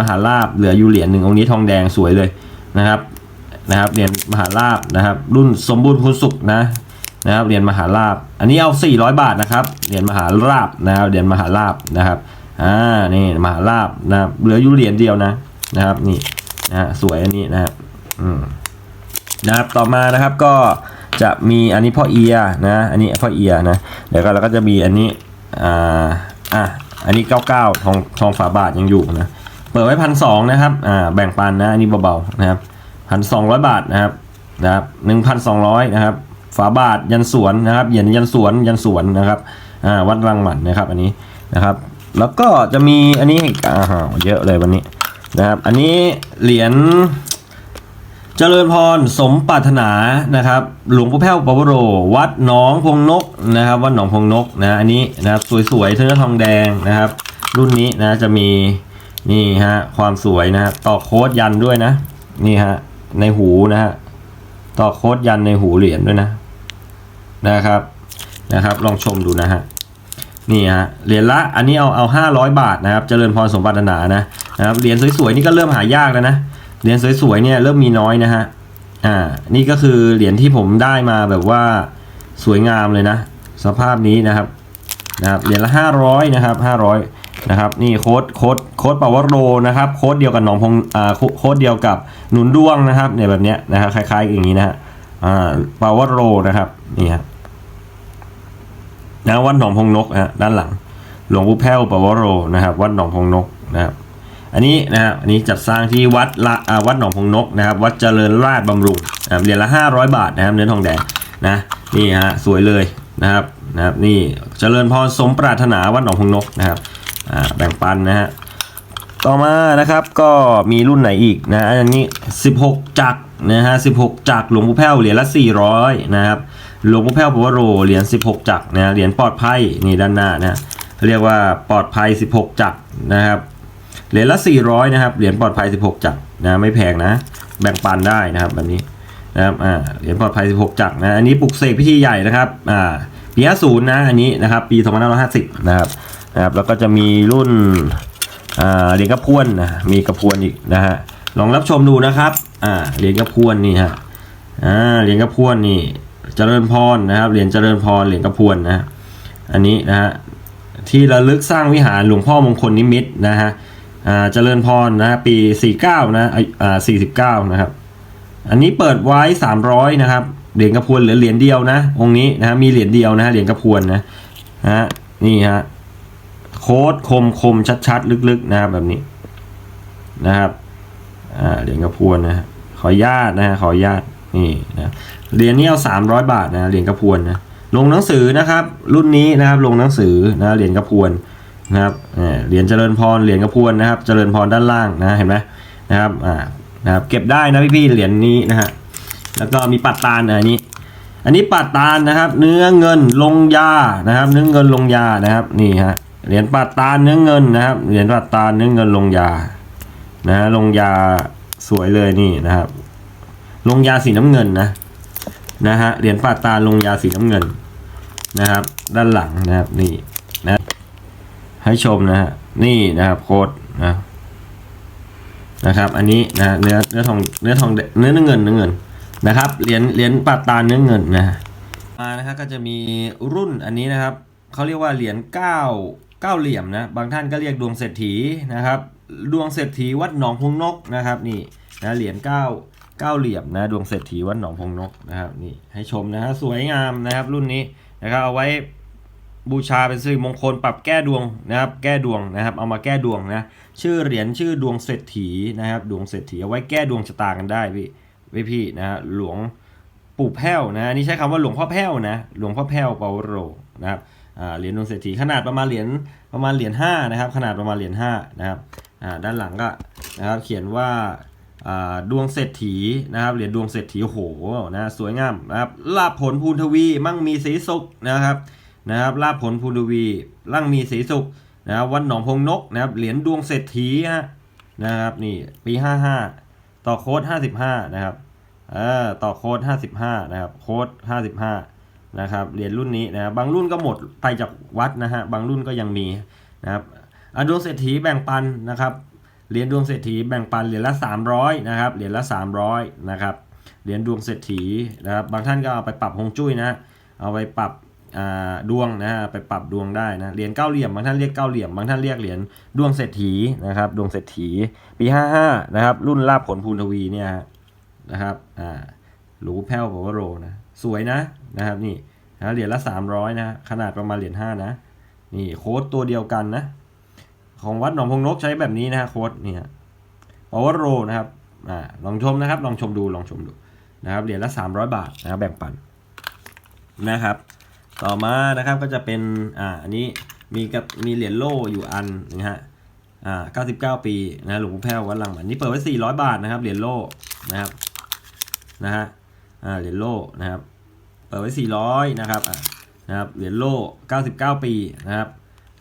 มหาลาบเหลืออยู่เหรียญหนึ่งองค์นี้ทองแดงสวยเลยนะครับนะครับเหรียญมหาลาบนะครับ รุ่นสมบูรณ์พูนสุขนะนะครับเหรียญมหาลาบ อันนี้เอา 400 บาทนะครับเหรียญมหาลาบนะครับเหรียญมหาลาบนะครับอ่านี่มหาลาบนะครับเหลืออยู่เหรียญเดียวนะนะครับนี่นะฮะสวยอันนี้นะครับอืมนะครับต่อมานะครับก็จะมีอันนี้พ่อเอียนะอันนี้พ่อเอียนะเดี๋ยวก็เราก็จะมีอันนี้อ่าอะอันนี้ 99ทองทองฝาบาทยังอยู่นะ เปิดไว้พันสองนะครับอ่าแบ่งปันนะอันนี้เบาๆนะครับพันสองร้อยบาทนะครับนะครับหนึ่งพันสองร้อยนะครับฝาบาทยันสวนนะครับเหรียญยันสวนยันสวนนะครับอ่าวัดรังหมันนะครับอันนี้นะครับ แล้วก็จะมีอันนี้อ่าเยอะเลยวันนี้นะครับ อันนี้เหรียญเจริญพรสมปรารถนานะครับ หลวงพ่อแพ้วปวโร วัดหนองพงนกนะครับ วัดหนองพงนกนะอันนี้นะครับสวยๆเนื้อทองแดงนะครับ รุ่นนี้นะจะมี นี่ฮะ ความสวยนะฮะต่อโค้ดยันด้วยนะ นี่ฮะ ในหูนะฮะ ต่อโค้ดยันในหูเหรียญด้วยนะ นะครับ นะครับ ลองชมดูนะฮะ นี่ฮะ เหรียญละ อันนี้เอาเอาห้าร้อยบาทนะครับ เจริญพรสมบัตินานะ นะครับ เหรียญสวยๆนี่ก็เริ่มหายากแล้วนะ เหรียญสวยๆเนี่ยเริ่มมีน้อยนะฮะ อ่า นี่ก็คือเหรียญที่ผมได้มาแบบว่าสวยงามเลยนะ สภาพนี้นะครับ นะครับ เหรียญละห้าร้อยนะครับห้าร้อย นะครับนี่โค้ดโค้ดโค้ดปาวโรนะครับโค้ดเดียวกับหนองพงอ่าโค้ดเดียวกับหนุนด้วงนะครับเนี่ยแบบเนี้ยนะครับคล้ายๆอย่างนี้นะฮะอ่าปาวโรนะครับนี่ฮะนะวัดหนองพงนกฮะด้านหลัง หลวงปู่แพ้วปาวโรนะครับวัดหนองพงนกนะครับอันนี้นะครับอันนี้จัดสร้างที่วัดละอ่าวัดหนองพงนกนะครับวัดเจริญราชบำรุงนะเหรียญละ 500 บาทนะครับเนื้อทองแดงนะนี่ฮะสวยเลยนะครับนะครับนี่เจริญพรสมปรารถนาวัดหนองพงนกนะครับ อ่าแบ่งปันนะฮะต่อมานะครับก็มีรุ่นไหนอีกนะอันนี้ 16 จักรนะฮะ16 จักรหลวงปู่แพ้วเหรียญละ 400 นะครับหลวงปู่แพ้วปวโรเหรียญ16 จักรนะเหรียญปลอดภัยนี่ด้านหน้านะเรียกว่าปลอดภัย 16 จักรนะครับเหรียญละ 400 นะครับเหรียญปลอดภัย 16 จักรนะไม่แพงนะ แบ่งปันได้นะครับแบบนี้นะครับอ่าเหรียญปลอดภัย 16 จักรนะอันนี้ปลุกเสกพิธีใหญ่นะครับอ่าปี50นะอันนี้นะครับปี2550 นะครับ นะครับแล้วก็จะมีรุ่นเหรียญกระพวนนะมีกระพวนอีกนะฮะลองรับชมดูนะครับเหรียญกระพวนนี่ฮะเหรียญกระพวนนี่เจริญพรนะครับเหรียญเจริญพรเหรียญกระพวนนะอันนี้นะฮะที่ระลึกสร้างวิหารหลวงพ่อมงคลนิมิตนะฮะเจริญพรนะปี 49นะอ่า49 นะครับ อันนี้เปิดไว้ 300 นะครับ เหรียญกระพวนเหลือเหรียญเดียวนะ องค์นี้นะฮะมีเหรียญเดียวนะฮะเหรียญกระพวนนะฮะนี่ฮะ โค้ดคมคมชัดๆ ลึกๆ นะครับแบบนี้นะครับเหรียญกระพวนนะขออนุญาตนะขออนุญาตนี่นะเหรียญนี้เอาสามร้อยบาทนะเหรียญกระพวนนะลงหนังสือนะครับ รุ่นนี้นะครับลงหนังสือนะเหรียญกระพวนนะครับเหรียญเจริญพรเหรียญกระพวนนะครับ เจริญพรด้านล่างนะเห็นไหมนะครับอ่านะครับเก็บได้นะพี่ๆเหรียญนี้นะฮะแล้วก็มีปัดตาลอันนี้ อันนี้ปัดตาลนะครับ เนื้อเงินลงยานะครับ เนื้อเงินลงยานะครับนี่ฮะ เหรียญปัดตาเนื้อเงินนะครับ เหรียญปัดตาเนื้อเงินลงยา นะลงยาสวยเลยนี่นะครับ ลงยาสีน้ำเงินนะ นะฮะ เหรียญปัดตาลงยาสีน้ำเงินนะครับ ด้านหลังนะครับ นี่นะ ให้ชมนะฮะ นี่นะครับโค้ดนะ นะครับ อันนี้นะเนื้อเนื้อทองเนื้อทองเนื้อเนื้อเงินเนื้อเงินนะครับ เหรียญเหรียญปัดตาเนื้อเงินนะมานะครับก็จะมีรุ่นอันนี้นะครับเขาเรียกว่าเหรียญเก้า เก้าเหลี่ยมนะ บางท่านก็เรียกดวงเศรษฐีนะครับ ดวงเศรษฐีวัดหนองพงนกนะครับนี่นะเหรียญเก้าเก้าเหลี่ยมนะดวงเศรษฐีวัดหนองพงนกนะครับนี่ให้ชมนะฮะสวยงามนะครับรุ่นนี้นะครับเอาไว้บูชาเป็นสิริมงคลปรับแก้ดวงนะครับ แก้ดวงนะครับ เอามาแก้ดวงนะ ชื่อเหรียญชื่อดวงเศรษฐีนะครับ ดวงเศรษฐีเอาไว้แก้ดวงชะตากันได้พี่พี่พี่นะฮะหลวงปู่แพ้วนะนี่ใช้คำว่าหลวงพ่อแพ้วนะหลวงพ่อแพ้วเปาโรนะครับ เหรียญดวงเศรษฐีขนาดประมาณเหรียญประมาณเหรียญห้านะครับ ขนาดประมาณเหรียญห้านะครับด้านหลังก็นะครับเขียนว่าดวงเศรษฐีนะครับเหรียญดวงเศรษฐีโหนะสวยงามนะครับลาภผลภูนทวี มั่งมีสีสุขนะครับนะครับลาภผลภูนทวีลั่งมีสีสุขนะครับวันหนองพงนกนะครับเหรียญดวงเศรษฐีฮะนะครับนี่ปี 55 ต่อโค้ด55 นะครับเออต่อโค้ด55 นะครับ โค้ด55 นะครับเหรียญรุ่นนี้นะบบางรุ่นก็หมดไปจากวัดนะฮะบางรุ่นก็ยังมีนะครับดวงเศรษฐีแบ่งปันนะครับเหรียญดวงเศรษฐีแบ่งปันเหรียญละ 300นะครับเหรียญละ 300นะครับเหรียญดวงเศรษฐีนะครับบางท่านก็เอาไปปรับฮงจุ้ยนะเอาไปปรับดวงนะฮะไปปรับดวงได้นะเหรียญเก้าเหลี่ยมบางท่านเรียกเก้าเหลี่ยมบางท่านเรียกเหรียญดวงเศรษฐีนะครับดวงเศรษฐีปี 55นะครับรุ่นลาบผลภูนทวีเนี่ยนะครับอ่าหรูแพ้วบอกว่าโรนะ สวยนะนะครับนี่นะเหรียญละ 300 นะขนาดประมาณเหรียญ5นะนี่โค้ดตัวเดียวกันนะ ของวัดหนองพงนกใช้แบบนี้นะฮะโค้ดนี่ฮะ power row นะครับอ่าลองชมนะครับ ลองชมดูลองชมดูนะครับเหรียญละ 300 บาทนะครับแบ่งปันนะครับ ต่อมานะครับก็จะเป็นอ่าอันนี้มีกับมีเหรียญโล่อยู่อันนะฮะอ่า99 ปีนะหลวงปู่แพ้ววัดลังมันนี่เปิดไว้ 400 บาทนะครับเหรียญโล่นะครับนะฮะ อ่าเหรียญโล่นะครับเปิดไว้ 400 นะครับอ่านะครับเหรียญโล่ 99 ปีนะครับ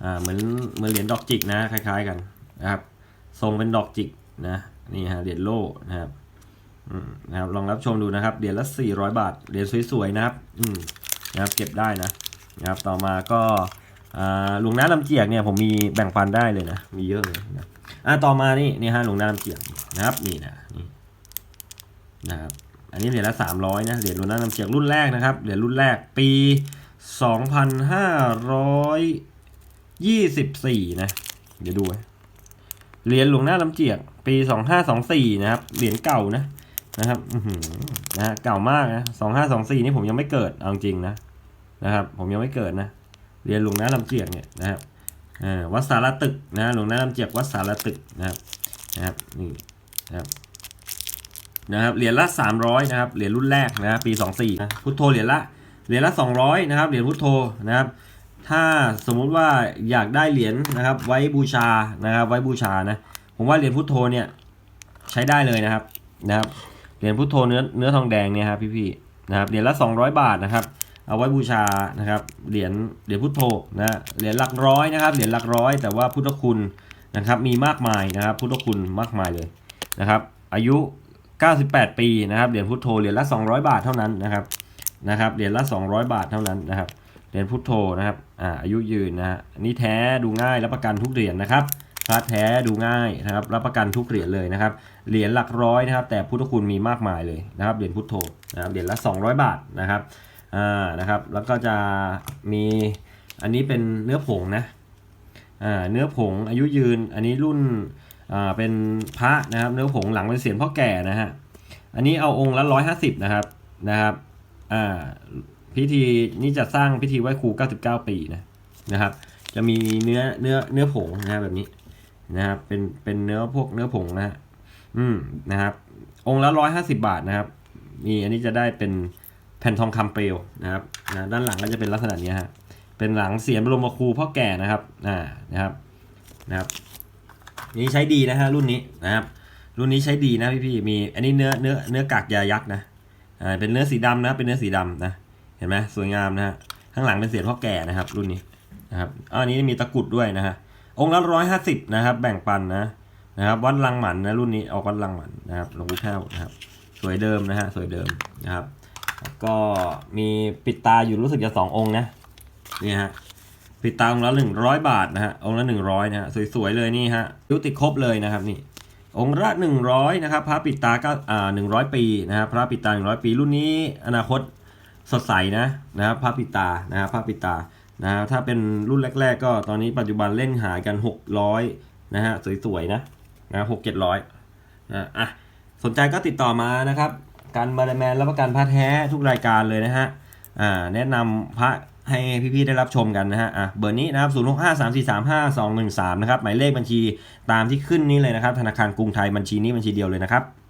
อ่าเหมือนเหมือนเหรียญดอกจิกนะคล้ายๆกันนะครับทรงเป็นดอกจิกนะนี่ฮะเหรียญโล่นะครับอืมนะครับลองรับชมดูนะครับเหรียญละ 400 บาทเหรียญสวยๆนะครับอืมนะครับเก็บได้นะนะครับต่อมาก็อ่าหลวงน้าลำเจียกเนี่ยผมมีแบ่งปันได้เลยนะมีเยอะเลยนะอ่าต่อมานี่นี่ฮะหลวงน้าลำเจียกนะครับนี่นะนี่นะครับ อันนี้เหรียญละ300นะเหรียญหลวงน้าลำเจียกรุ่นแรกนะครับเหรียญรุ่นแรกปี 2500ยี่สิบสี่นะ เดี๋ยวดูเหรียญหลวงหน้าลำเจียก ปีสองห้าสองสี่นะครับเหรียญเก่านะนะครับอือหือนะฮะเก่ามากนะสองห้าสองสี่นี่ผมยังไม่เกิดเอาจริงนะนะครับผมยังไม่เกิดนะเหรียญหลวงหน้าลำเจียกเนี่ยนะครับอ่าวัดสารตึกนะหลวงหน้าลำเจียกวัดสารตึกนะครับนะครับนี่นะครับ นะครับเหรียญละสามร้อยนะครับเหรียญรุ่นแรกนะปีสองสี่นะพุทโธเหรียญละเหรียญละสองร้อยนะครับเหรียญพุทโธนะครับถ้าสมมุติว่าอยากได้เหรียญนะครับไว้บูชานะครับไว้บูชานะผมว่าเหรียญพุทโธเนี่ยใช้ได้เลยนะครับนะครับเหรียญพุทโธเนื้อเนื้อทองแดงเนี่ยครับพี่ๆนะครับเหรียญละ 200 บาทนะครับเอาไว้บูชานะครับเหรียญเหรียญพุทโธนะเหรียญหลักร้อยนะครับเหรียญหลักร้อย แต่ว่าพุทธคุณนะครับมีมากมายนะครับพุทธคุณมากมายเลยนะครับอายุ 98 ปีนะครับเหรียญพุทโธเหรียญละ 200 บาทเท่านั้นนะครับนะครับเหรียญละ 200 บาทเท่านั้นนะครับเหรียญพุทโธนะครับอ่าอายุยืนนะฮะนนี้แท้ดูง่ายรับประกันทุกเหรียญนะครับพระแท้ดูง่ายนะครับรับประกันทุกเหรียญเลยนะครับเหรียญหลักร้อยนะครับ แต่พุทธคุณมีมากมายเลยนะครับเหรียญพุทโธนะครับเหรียญละ 200 บาทนะครับอ่านะครับแล้วก็จะมีอันนี้เป็นเนื้อผงนะอ่าเนื้อผงอายุยืนอันนี้รุ่น อ่าเป็นพระนะครับเนื้อผงหลังเป็นเสียนพ่อแก่นะฮะอันนี้เอาองค์ละ150นะครับนะครับอ่าพิธีนี่จะสร้างพิธีไหว้ครู99ปีนะนะครับ จะมีเนื้อเนื้อเนื้อผงนะแบบนี้นะครับเป็นเป็นเนื้อพวกเนื้อผงนะฮะอืมนะครับ องค์ละร้อยห้าสิบาทนะครับมีอันนี้จะได้เป็นแผ่นทองคำเปลวนะครับนะด้านหลังก็จะเป็นลักษณะนี้ฮะเป็นหลังเสียนบรมครูพ่อแก่นะครับอ่านะครับนะครับ นี่ใช้ดีนะฮะรุ่นนี้นะครับรุ่นนี้ใช้ดีนะพี่พี่ๆมีอันนี้เนื้อเนื้อเนื้อกากยายักษ์นะอ่าเป็นเนื้อสีดำนะเป็นเนื้อสีดำนะเห็นไหมสวยงามนะฮะข้างหลังเป็นเสียงพ่อแก่นะครับ รุ่นนี้นะครับอันนี้มีตะกุดด้วยนะฮะองค์ละร้อยห้าสิบนะครับ แบ่งปันนะนะครับวัดลังหมันนะรุ่นนี้ออกวัดลังหมันนะครับหลวงปู่แพ้วนะครับ สวยเดิมนะฮะสวยเดิมนะครับ ก็มีปิดตาอยู่รู้สึกจะสององค์นะนี่ฮะ ปิดตาองค์ละหนึ่งร้อยบาทนะฮะองค์ละหนึ่งร้อยนะฮะสวยๆเลยนี่ฮะยุติครบเลยนะครับนี่องค์ละหนึ่งร้อยนะครับพระปิดตาก็อ่าหนึ่งร้อยปีนะครับพระปิดตาหนึ่งร้อยปีรุ่นนี้อนาคตสดใสนะนะครับพระปิดตานะครับพระปิดตานะฮะถ้าเป็นรุ่นแรก ๆ ก็ตอนนี้ปัจจุบันเล่นหายกัน600นะฮะสวยๆนะนะหกเจ็ดร้อยนะอะสนใจก็ติดต่อมานะครับการมาแมนรับประกันพระแท้ทุกรายการเลยนะฮะอ่าแนะนำพระ ให้พี่ๆได้รับชมกันนะฮะอะเบอร์นี้นะครับ0 6 5 3 4 3 5 2 1 3นะครับหมายเลขบัญชีตามที่ขึ้นนี้เลยนะครับ ธนาคารกรุงไทยบัญชีนี้บัญชีเดียวเลยนะครับ